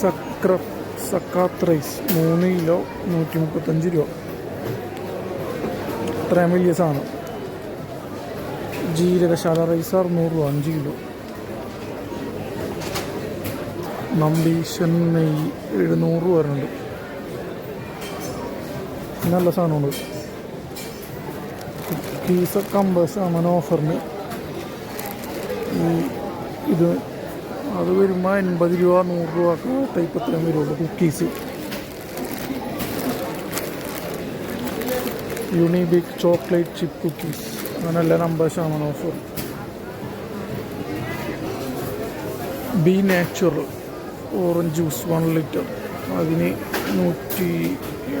സക്ര സക്കാത്ത് rice മൂന്ന് kilo നൂറ്റി മുപ്പത്തഞ്ച് രൂപ. ഇത്രയും വലിയ സാധനം. ജീരകശാല റൈസ് അറുന്നൂറ് രൂപ അഞ്ച് കിലോ. നമ്പി ചെന്നൈ എഴുന്നൂറ് രൂപ വരുന്നുണ്ട്. നല്ല സാധനമുണ്ട്. കുക്കീസൊക്കെ അമ്പത് ശതമാനം ഓഫറിന് ഈ ഇത് അത് വരുമ്പോൾ എൺപത് രൂപ നൂറ് രൂപ ഒക്കെ അത്രയും വരുള്ളൂ cookies Unibic chocolate chip cookies അങ്ങനെല്ലാം അമ്പത് ശതമാനം offer B natural orange juice one litre അതിന് നൂറ്റി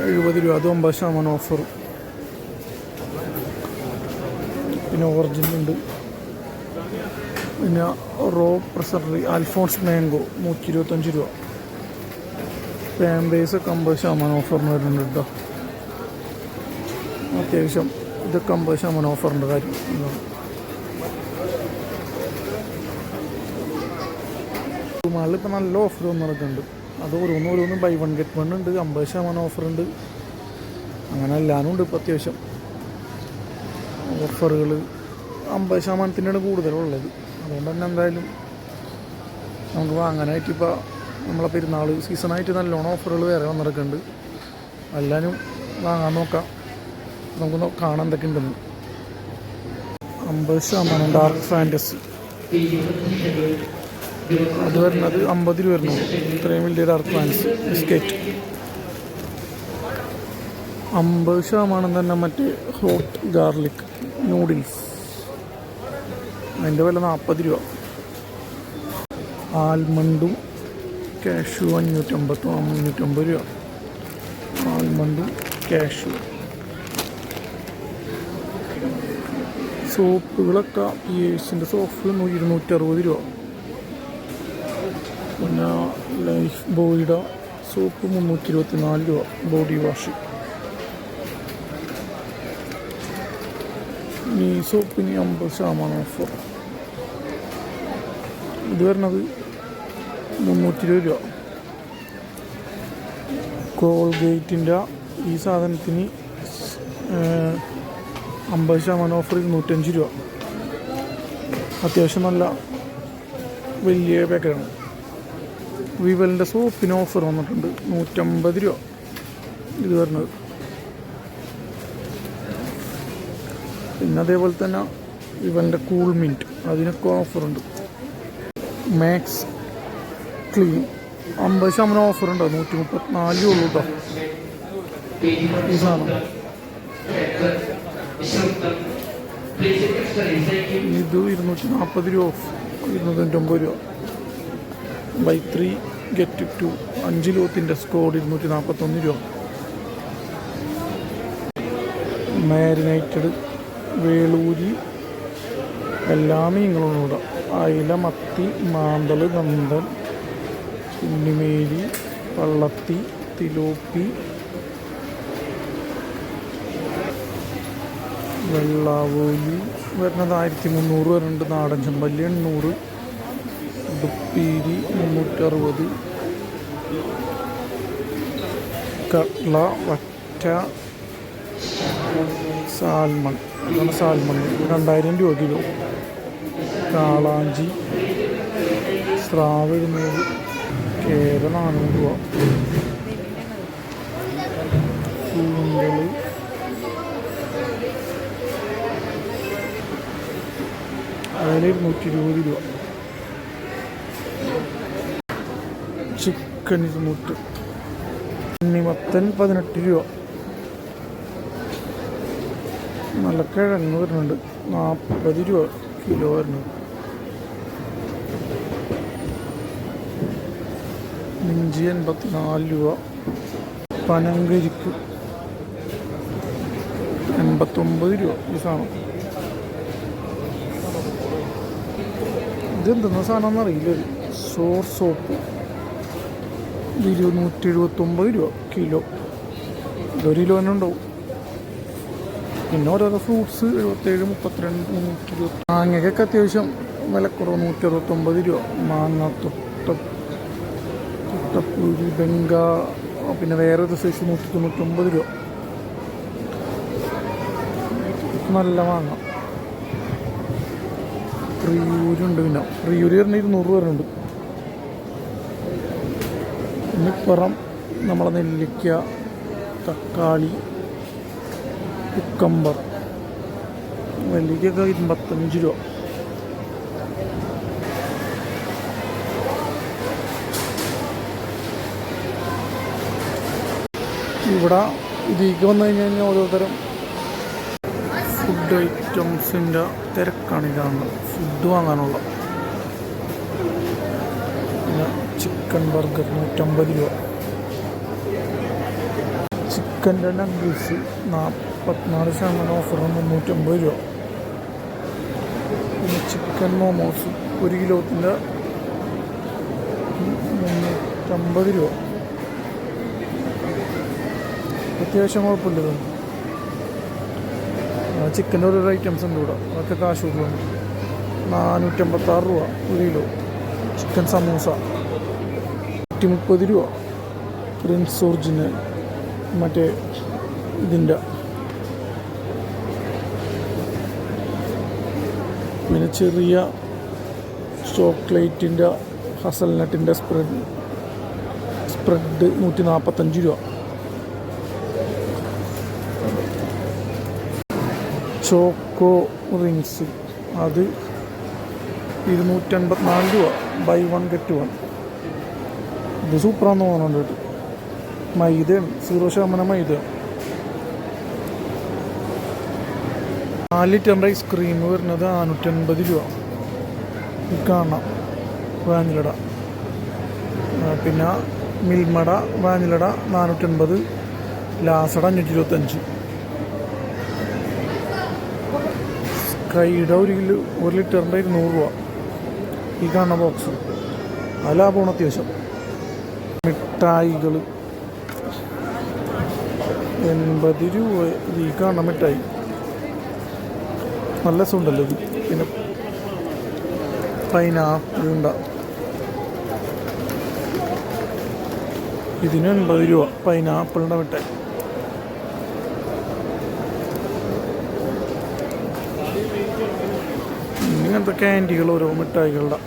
എഴുപത് രൂപ. അത് ഒമ്പത് ശതമാനം ഓഫർ പിന്നെ ഓറഞ്ചിന്റെ ഉണ്ട്. പിന്നെ റോ പ്രസറി അൽഫോൺസ് മാംഗോ നൂറ്റി ഇരുപത്തഞ്ച് രൂപ. പാമ്പേഴ്സ് ഒക്കെ അമ്പത് ശതമാനം ഓഫറിന് വരുന്നുണ്ട് കേട്ടോ അത്യാവശ്യം ഇതൊക്കെ അമ്പത് ശതമാനം ഓഫറിന്റെ കാര്യം. ഇപ്പം നല്ല ഓഫർ വന്നിട്ടുണ്ട് അത് ഓരോന്നും ഓരോന്നും ബൈ വൺ ഗെറ്റ് വൺ ഉണ്ട് അമ്പത് ശതമാനം ഓഫറുണ്ട് അങ്ങനെ എല്ലാവരും ഉണ്ട് ഇപ്പോൾ അത്യാവശ്യം. ഓഫറുകൾ അമ്പത് ശതമാനത്തിന്റെയാണ് കൂടുതലുള്ളത്. അതുകൊണ്ട് തന്നെ എന്തായാലും നമുക്ക് വാങ്ങാനായിട്ട് ഇപ്പോൾ നമ്മളെ പെരുന്നാൾ സീസണായിട്ട് നല്ലോണം ഓഫറുകൾ വേറെ വന്നിടക്കുന്നുണ്ട്. എല്ലാവരും വാങ്ങാൻ നോക്കാം. നമുക്ക് കാണാൻ എന്തൊക്കെ ഉണ്ടെന്ന്. അമ്പത് ശതമാനം ഡാർക്ക് ഫാന്റസി അത് വരുന്നത് അമ്പത് രൂപ വരുന്നു. ഇത്രയും വലിയ ഡാർക്ക് ഫാന്റസി ബിസ്ക്കറ്റ് അമ്പത് ശതമാനം തന്നെ മറ്റേ ഹോട്ട് ഗാർലിക് നൂഡിൽസ് അതിന്റെ വില നാൽപ്പത് രൂപ. ആൽമണ്ടും കാഷു അഞ്ഞൂറ്റമ്പത്തും അഞ്ഞൂറ്റമ്പത് രൂപ. ആൽമണ്ടും കാഷു സോപ്പുകളൊക്കെ പി എസിന്റെ സോപ്പ് ഇരുന്നൂറ്ററുപത് രൂപ. പിന്നെ ലൈഫ് ബോയിയുടെ സോപ്പ് മുന്നൂറ്റി ഇരുപത്തി നാല് രൂപ ബോഡി വാഷ്. ഈ സോപ്പിന് അമ്പത് ശതമാനം ഓഫർ. ഇത് വരണത് മുന്നൂറ്റി ഇരുപത് രൂപ. കോൾഗേറ്റിന്റെ ഈ സാധനത്തിന് അമ്പത് ശതമാനം ഓഫർ ഇരുന്നൂറ്റഞ്ച് രൂപ. അത്യാവശ്യം നല്ല വലിയ പാക്കറ്റാണ് വിവലിന്റെ സോപ്പിന് ഓഫർ വന്നിട്ടുണ്ട് നൂറ്റമ്പത് രൂപ. ഇത് വരുന്നത് പിന്നെ അതേപോലെ തന്നെ ഇവന്റെ കൂൾ മിന്റ്. അതിനൊക്കെ ഓഫറുണ്ട് മാക്സ് ക്ലീൻ അമ്പത് ശതമാനം ഓഫറുണ്ടോ നൂറ്റി മുപ്പത്തിനാല് ഉള്ളൂ കേട്ടോ ഈ സാധനം. ഇത് ഇരുന്നൂറ്റി നാൽപ്പത് രൂപ ഓഫ് ഇരുന്നൂറ്റമ്പത് രൂപ. ബൈ ത്രീ ഗെറ്റ് ടു അഞ്ച് ലോത്തിന്റെ സ്കോഡ് ഇരുന്നൂറ്റി നാൽപ്പത്തൊന്ന് രൂപ. മാരിനേറ്റഡ് വേളൂരി എല്ലാ മീനുകളും ഇവിടെ അയില മത്തി മാന്തൽ നന്തൻ ഉണ്ണിമേരി പള്ളത്തി തിലോപ്പി വെള്ളാവോലി വരുന്നത് ആയിരത്തി മുന്നൂറ് വരുന്നുണ്ട് നാടൻ ചെമ്പല്ലി എണ്ണൂറ് ഉടുപ്പീരി മുന്നൂറ്ററുപത് കട്ല വറ്റ സാൽമൺ അതാണ് സാൽമൺ രണ്ടായിരം രൂപ കിലോ. കാളാഞ്ചി സ്രാവ് എഴുന്നൂറ് കേര നാനൂറ് രൂപ. കൂന്തൽ അതിൽ ഇരുന്നൂറ്റി ഇരുപത് രൂപ. ചിക്കൻ ഇരുന്നൂറ്റി ഉണ്ണിമത്തൻ പതിനെട്ട് രൂപ. നല്ല കിഴങ്ങ് വരുന്നുണ്ട്. നാൽപ്പത് രൂപ കിലോ വരുന്നുണ്ട്. ഇഞ്ചി എൺപത്തിനാല് രൂപ. പനങ്കരിക്ക് എൺപത്തൊമ്പത് രൂപ ഈ സാധനം. ഇതെന്തെന്ന സാധനം അറിയില്ല. സോർ സോപ്പ് ഇരുന്നൂറ്റി എഴുപത്തൊമ്പത് രൂപ കിലോ. ഇതൊരു ഉണ്ടാവും. പിന്നെ ഓരോരോ ഫ്രൂട്ട്സ് എഴുപത്തേഴ് മുപ്പത്തിരണ്ട് നൂറ്റി ഇരുപത്തി മാങ്ങയ്ക്കൊക്കെ അത്യാവശ്യം വിലക്കുറവ് നൂറ്റി അറുപത്തൊമ്പത് രൂപ. മാങ്ങ തൊട്ട തൊട്ടപ്പൂരി ബംഗ പിന്നെ വേറെ ഒരു സൈസ് നൂറ്റി തൊണ്ണൂറ്റൊമ്പത് രൂപ. നല്ല മാങ്ങ. ത്രിയൂരുണ്ട് പിന്നെ. പ്രിയൂര് പറഞ്ഞ ഇരുന്നൂറ് രൂപ വരുന്നുണ്ട്. ഇന്നിപ്പുറം നമ്മളെ നെല്ലിക്ക തക്കാളി കുക്കമ്പർ നെല്ലിക്കൊക്കെ ഇരുപത്തഞ്ച് രൂപ. ഇവിടെ ഇതിലേക്ക് വന്നു കഴിഞ്ഞ് കഴിഞ്ഞാൽ ഓരോരുത്തരും ഫുഡ് ഐറ്റംസിന്റെ തിരക്കാണ് ഇതാണ്. ഫുഡ് വാങ്ങാനുള്ള. ചിക്കൻ ബർഗർ നൂറ്റമ്പത് രൂപ. ചിക്കന്റെ നഗ്ഗീസ് നാൽപ്പത്തിനാല് ശതമാനം ഓഫർ മുന്നൂറ്റമ്പത് രൂപ. പിന്നെ ചിക്കൻ മോമോസ് ഒരു കിലോത്തിന്റെ മുന്നൂറ്റമ്പത് രൂപ. അത്യാവശ്യം കുഴപ്പമില്ല ഇത്. ചിക്കന്റെ ഓരോരോ ഐറ്റംസ് ഉണ്ട് ഇവിടെ. അതൊക്കെ കാശ് കൊടുക്കണം. നാനൂറ്റമ്പത്താറ് രൂപ ഒരു കിലോ. ചിക്കൻ സമൂസ. നൂറ്റി മുപ്പത് രൂപ. പ്രിൻസ് ഒറിജിനൽ മറ്റേ ഇതിന്റെ. പിന്നെ ചെറിയ ചോക്ലേറ്റിന്റെ ഹസൽനട്ടിന്റെ സ്പ്രെഡ് സ്പ്രെഡ് നൂറ്റി നാൽപ്പത്തഞ്ച് രൂപ. Choco rings. അത് ഇരുന്നൂറ്റൻപത്തിനാല് രൂപ. Buy one get one. ഇത് സൂപ്പറാന്ന് തോന്നുന്നുണ്ട് മൈദയാണ്. സീറോ ശതമാനം മൈദ നാല് ലിറ്ററിന്റെ ഐസ്ക്രീം വരുന്നത് നാനൂറ്റൻപത് രൂപ. കാണാം. വാനിലട പിന്നെ മിൽമട വാനിലട നാനൂറ്റൻപത്. ലാസട അഞ്ഞൂറ്റി ഇരുപത്തഞ്ച് സ്കൈഡ ഒരു കിലോ ഒരു ലിറ്ററിന്റെ ഇരുന്നൂറ് രൂപ. ഈ കാണുന്ന ബോക്സ് ആ ലാഭമാണ് അത്യാവശ്യം. മിഠായികൾ എൺപത് രൂപ. ഈ കാണുന്ന മിഠായി. നല്ല സുണ്ടല്ലോ പിന്നെ പൈനാപ്പിൾ ഉണ്ട. ഇതിന് എൺപത് രൂപ. പൈനാപ്പിളിന്റെ മിഠായി ഇങ്ങനത്തെ ക്യാൻഡികൾ ഓരോ മിഠായികളുടെ.